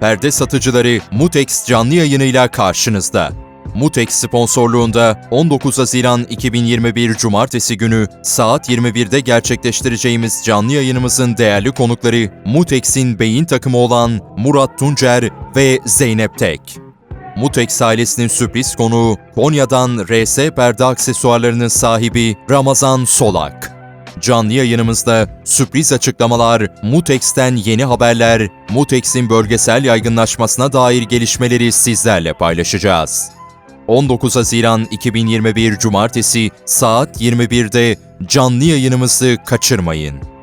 perde satıcıları Mutex canlı yayınıyla karşınızda. Mutex sponsorluğunda 19 Haziran 2021 Cumartesi günü saat 21'de gerçekleştireceğimiz canlı yayınımızın değerli konukları Mutex'in beyin takımı olan Murat Tuncer ve Zeynep Tek. Mutex ailesinin sürpriz konuğu Konya'dan RS perde aksesuarlarının sahibi Ramazan Solak. Canlı yayınımızda sürpriz açıklamalar, Mutex'ten yeni haberler, Mutex'in bölgesel yaygınlaşmasına dair gelişmeleri sizlerle paylaşacağız. 19 Haziran 2021 Cumartesi saat 21'de canlı yayınımızı kaçırmayın.